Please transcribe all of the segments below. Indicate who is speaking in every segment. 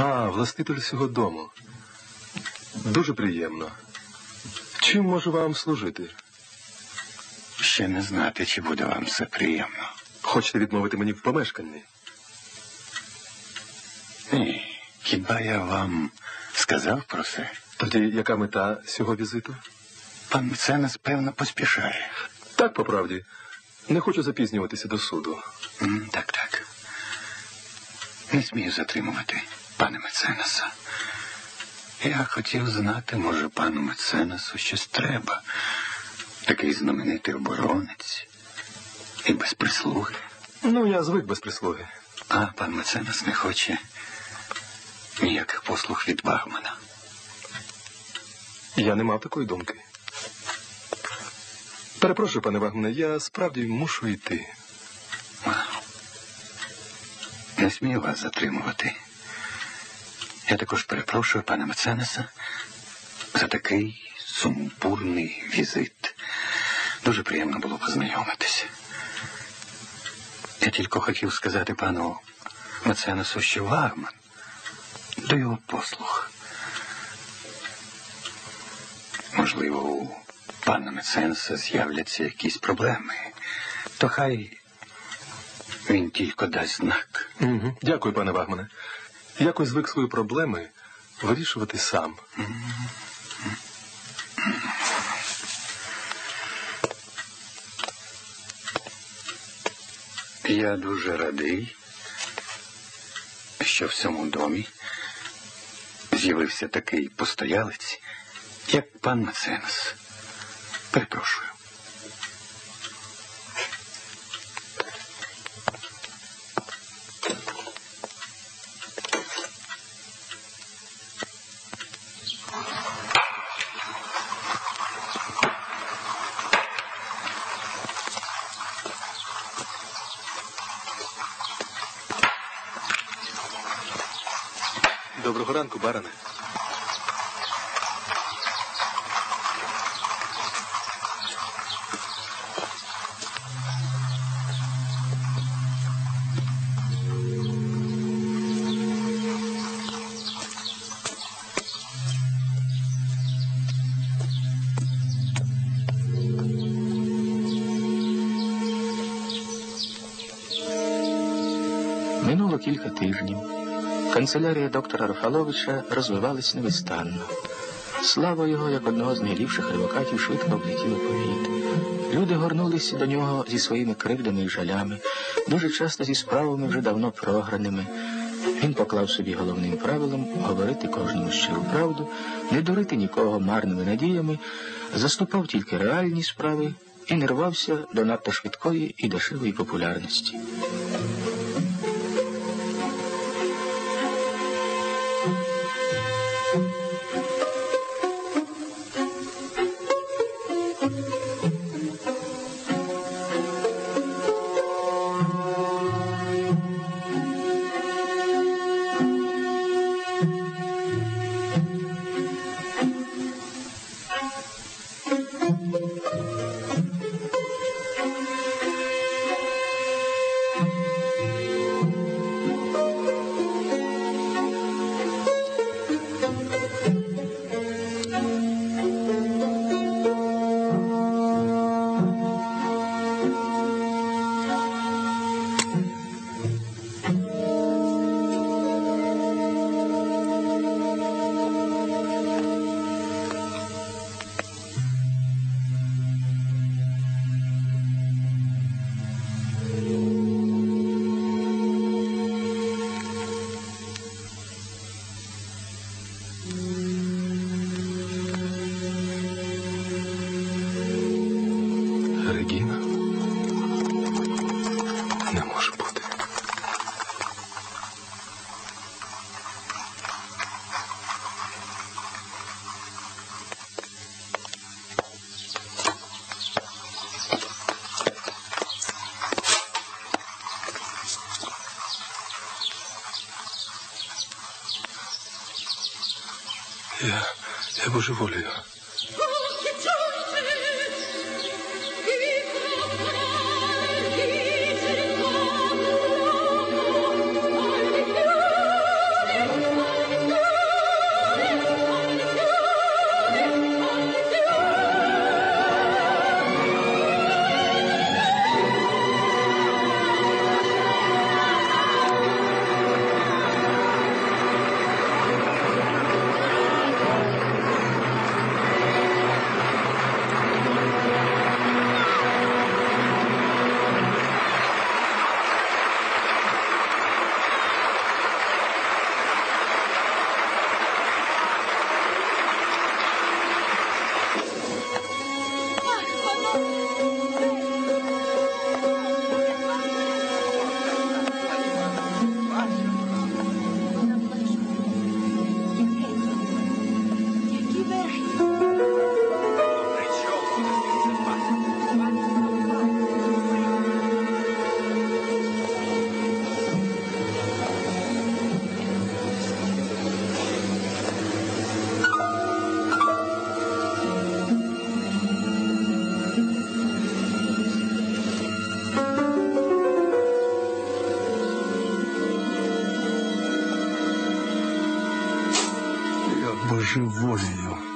Speaker 1: А, властитель цього дому. Дуже приємно. Чим можу вам служити?
Speaker 2: Ще не знати, чи буде вам це приємно.
Speaker 1: Хочете відмовити мені в помешканні?
Speaker 2: Ні. Хіба я вам сказав про це?
Speaker 1: Тоді яка мета цього візиту?
Speaker 2: Пан Меценас, певно, поспішає.
Speaker 1: Так, по правді. Не хочу запізнюватися до суду.
Speaker 2: М, Так, так. Не смію затримувати пане Меценаса. Я хотів знати, може, пану Меценасу щось треба. Такий знаменитий оборонець і без прислуги.
Speaker 1: Ну, я звик без прислуги.
Speaker 2: А пан Меценас не хоче ніяких послуг від Багмана.
Speaker 1: Я не мав такої думки. Перепрошую, пане Вагмане, я справді мушу йти.
Speaker 2: Не смію вас затримувати. Я також перепрошую пана Меценаса за такий сумбурний візит. Дуже приємно було познайомитися. Я тільки хотів сказати пану Меценасу, що Вагман до його послуг. Можливо, у пана Меценаса з'являться якісь проблеми. То хай він тільки дасть знак.
Speaker 1: Угу. Дякую, пане Вагмане. Якось звик свої проблеми вирішувати сам.
Speaker 2: Я дуже радий, що в цьому домі з'явився такий постоялець, як пан Маценас. Перепрошую.
Speaker 1: Доброго ранку, баране.
Speaker 3: Минуло кілька тижнів. Канцелярія доктора Рафаловича розвивалась невистанно. Слава його, як одного з найліпших адвокатів, швидко облетіла повіт. Люди горнулися до нього зі своїми кривдами і жалями, дуже часто зі справами вже давно програними. Він поклав собі головним правилом говорити кожному щиру правду, не дурити нікого марними надіями, заступав тільки реальні справи і не рвався до надто швидкої і дешевої популярності.
Speaker 1: Не може бути. Я, я божеволію. Божеволію.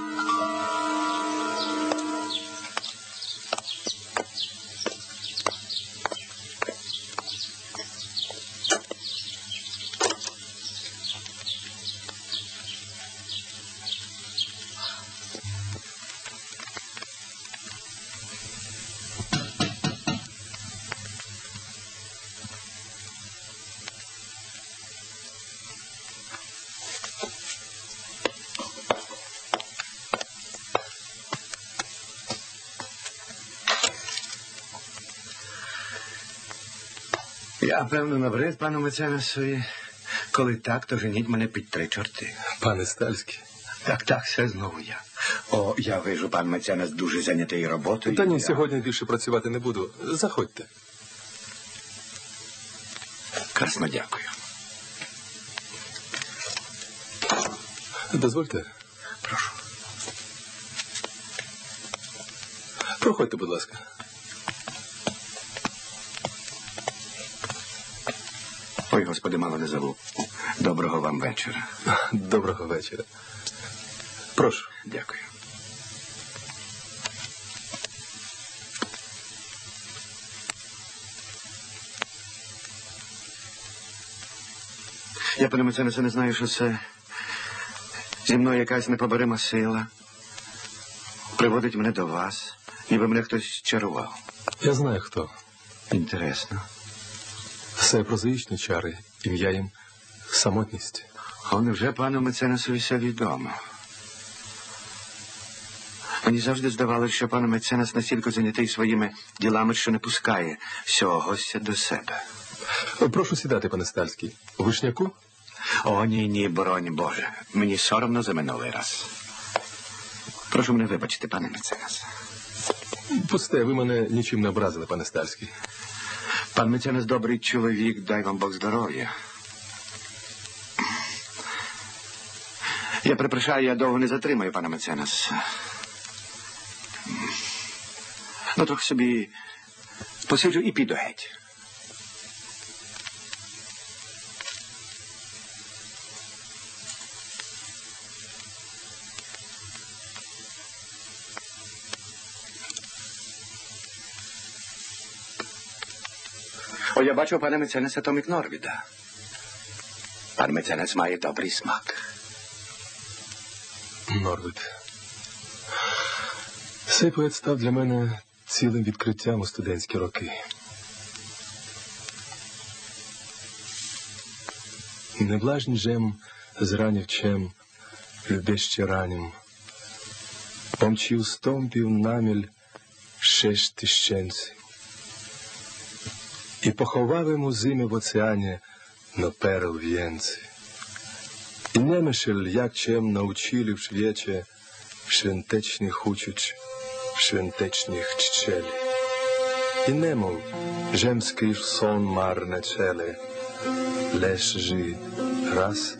Speaker 4: Я, певно, набрид, пану меценасові. Коли так, то женіть мене під три чорти.
Speaker 1: Пане Стальський.
Speaker 4: Так, так, все знову я. О, я вижу, пан меценас дуже зайнятий роботою.
Speaker 1: Та ні,
Speaker 4: Я-
Speaker 1: сьогодні більше працювати не буду. Заходьте.
Speaker 4: Красно дякую.
Speaker 1: Дозвольте.
Speaker 4: Прошу.
Speaker 1: Проходьте, будь ласка.
Speaker 4: Господи, мало не забув. Доброго вам вечора.
Speaker 1: Доброго вечора. Прошу.
Speaker 4: Дякую. Я, пане меценесе, не знаю, що це. Зі мною якась непоборима сила. Приводить мене до вас, ніби мене хтось чарував.
Speaker 1: Я знаю хто.
Speaker 4: Інтересно.
Speaker 1: Все прозаїчні чари, ім'я їм самотність.
Speaker 4: А невже пану меценасові все відомо? Мені завжди здавалося, що пан меценас настільки зайнятий своїми ділами, що не пускає всього гостя до себе.
Speaker 1: Прошу сідати, пане Стальський. Вишняку?
Speaker 4: О, ні, ні, боронь Боже. Мені соромно за минулий раз. Прошу мене вибачити, пане меценас.
Speaker 1: Пусте, ви мене нічим не образили, пане Стальський.
Speaker 4: Пан Митянець добрий чоловік, дай вам Бог здоров'я. Я припрошаю, я довго не затримаю, пане меценас. Ну, трохи собі посиджу і піду геть. О, я бачу пане меценаса Томік Норвіда. Пан меценас має добрий смак.
Speaker 1: Норвід. Цей поет став для мене цілим відкриттям у студентські роки. Неблажній жем зранівчем, любеще ранім. Помчив стомпів наміль шесть тищенці. І поховав йому зимі в оцеані на перл в'єнці. І немишель, як чем научили в швече, швентечних учуч, швентечних ччелі. І немов жемський ж сон марне челе, леш жи, раз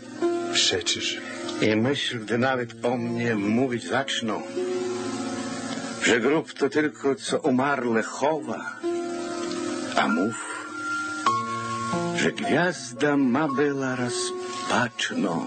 Speaker 1: wszeczysz.
Speaker 4: I myśl, gdy nawet o mnie mówić zaczną, że grób to tylko co umarle chowa, a mów, że gwiazda ma była rozpaczną,